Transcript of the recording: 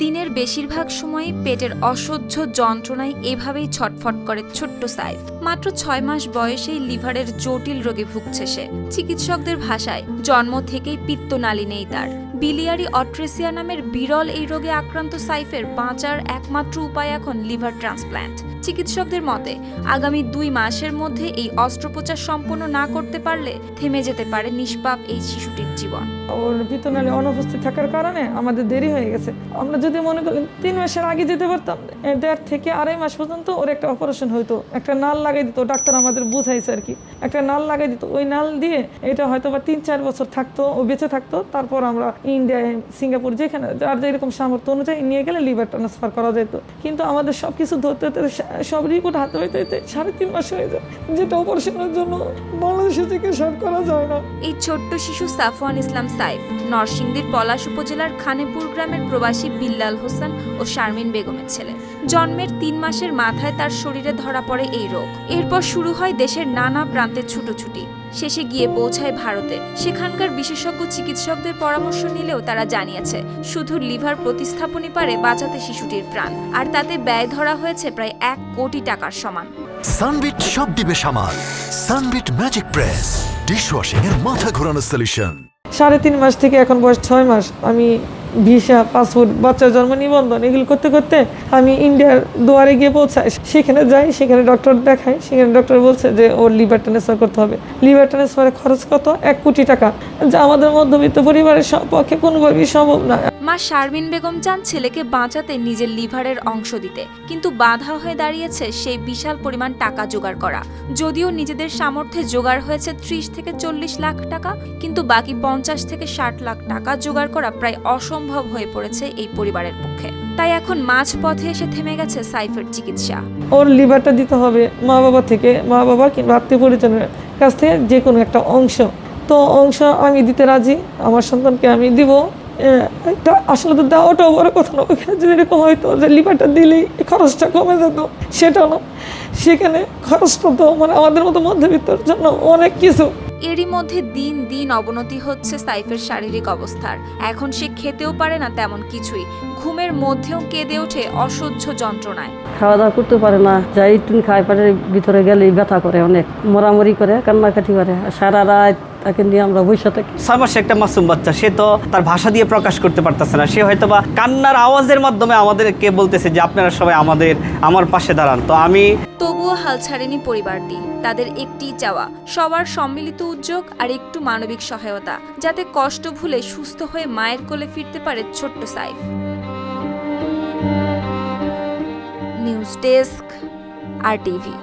দিনের বেশিরভাগ সময়ই পেটের অসহ্য যন্ত্রণায় এভাবেই ছটফট করে ছোট্ট সাইফ। মাত্র ছয় মাস বয়সেই লিভারের জটিল রোগে ভুগছে সে। চিকিৎসকদের ভাষায়, জন্ম থেকেই পিত্তনালী নেই তার। বিলিয়ারি অট্রেসিয়া নামের বিরল এই রোগে আক্রান্ত সাইফের বাঁচার একমাত্র উপায় এখন লিভার ট্রান্সপ্ল্যান্ট চিকিৎসকদের মতে, আগামী দুই মাসের মধ্যে এই অস্ত্রোপচার সম্পন্ন না করতে পারলে থেমে যেতে পারে নিষ্পাপ এই শিশুটির জীবন। ওর পিতনালী অনুপস্থিত থাকার কারণে আমাদের দেরি হয়ে গেছে। আমরা যদি মনে করি তিন মাসের আগে যেতে পারতাম দেড় থেকে আড়াই মাস পর্যন্ত ওর একটা অপারেশন হইতো। একটা নাল লাগাই দিত, ডাক্তার আমাদের বুঝাইছে আর কি একটা নাল লাগাই দিত, ওই নাল দিয়ে এটা হয়তো বা তিন চার বছর থাকতো ও বেঁচে থাকতো। তারপর আমরা ইন্ডিয়ায় সিঙ্গাপুর যেখানে, যার যেরকম সামর্থ্য অনুযায়ী নিয়ে গেলে লিভার ট্রান্সফার করা যেত। কিন্তু আমাদের সব কিছু ধরতে ধরতে সব রিপোর্ট হাতে হইতে হইতে সাড়ে তিন মাস হয়ে যায়। যেটা অপারেশনের জন্য বাংলাদেশে চিকিৎসা করা যায় না। এই ছোট্ট শিশু সাফওয়ান ইসলাম সাইফ নরসিংদীর পলাশ উপজেলার খানেপুর গ্রামের প্রবাসী বিল্লাল হোসেন ও শারমিন বেগমের ছেলে। জন্মের তিন মাসের মাথায় তার শরীরে ধরা পড়ে এই রোগ। এরপর শুরু হয় দেশের নানা প্রান্তে ছুটোছুটি। শেষে গিয়ে পৌঁছায় ভারতে। সেখানকার বিশেষজ্ঞ চিকিৎসকদের পরামর্শ নিলেও তারা জানিয়েছে, শুধু লিভার প্রতিস্থাপনই পারে বাঁচাতে শিশুটির প্রাণ, আর তাতে ব্যয় ধরা হয়েছে প্রায় এক কোটি টাকার সমান। সানবিট সব দিবে সামাল। সানবিট ম্যাজিক প্রেস, ডিশওয়াশিং এর মাথা ঘোরানো সলিউশন সাড়ে তিন মাস থেকে এখন বয়স ছয় মাস। আমি ভিসা, পাসপোর্ট বাচ্চার জন্ম নিবন্ধন, এগুলো করতে করতে আমি ইন্ডিয়ার দুয়ারে গিয়ে পৌঁছাই। সেখানে যাই, সেখানে ডক্টর দেখাই। সেখানে ডক্টর বলছে যে, ওর লিভার ট্রান্সফার করতে হবে। লিভার ট্রান্সফারের খরচ কত? এক কোটি টাকা। যা আমাদের মধ্যবিত্ত পরিবারের পক্ষে কোনোভাবেই সম্ভব না। মা শারমিন বেগম চান ছেলেকে বাঁচাতে নিজের লিভারের অংশ দিতে। কিন্তু বাধা হয়ে দাঁড়িয়েছে সেই বিশাল পরিমাণ টাকা জোগাড় করা। যদিও নিজেদের সামর্থ্যে জোগাড় হয়েছে ত্রিশ থেকে চল্লিশ লাখ টাকা, কিন্তু বাকি পঞ্চাশ থেকে ষাট লাখ টাকা জোগাড় করা প্রায় অসম্ভব হয়ে পড়েছে এই পরিবারের পক্ষে। তাই এখন মাঝ পথে এসে থেমে গেছে সাইফের চিকিৎসা। ওর লিভারটা দিতে হবে মা বাবা থেকে মা বাবা কিংবা আত্মীয় পরিজনের কাছ থেকে যে কোনো একটা অংশ। তো অংশ আমি দিতে রাজি, আমার সন্তানকে আমি দিব। আসলে তো দেওয়াটাও বড় কথা না, ওইখানে যদি এরকম হয়তো যে লিভারটা দিলেই খরচটা কমে যেত সেটা না। সেখানে খরচটা তো মানে আমাদের মতো মধ্যবিত্তর জন্য অনেক কিছু। এরই মধ্যে দিন দিন অবনতি হচ্ছে সাইফের শারীরিক অবস্থার। এখন সে খেতেও পারে না তেমন কিছুই। ঘুমের মধ্যেও কেঁদে ওঠে অসহ্য যন্ত্রণায়। খাওয়া দাওয়া করতে পারে না, যাই তুমি খাই পারে, ভিতরে গেলে ব্যথা করে অনেক, মোরামরি করে, কান্নাকাটি করে। সারা রাত তাকে নিয়ে আমরা বসে থাকি। ছয় মাসে একটা মাসুম বাচ্চা সে তো তার ভাষা দিয়ে প্রকাশ করতে পারতেছে না। সে হয়তো বা কান্নার আওয়াজের মাধ্যমে আমাদেরকে বলতেছে যে আপনারা সবাই আমাদের আমার পাশে দাঁড়ান। তো আমি তবুও হাল ছাড়েনি পরিবারটি। তাদের একটি চাওয়া সবার সম্মিলিত উদ্যোগ আর একটু মানবিক সহায়তা যাতে কষ্ট ভুলে সুস্থ হয়ে মায়ের কোলে ফিরতে পারে ছোট্ট Saif. News desk R TV.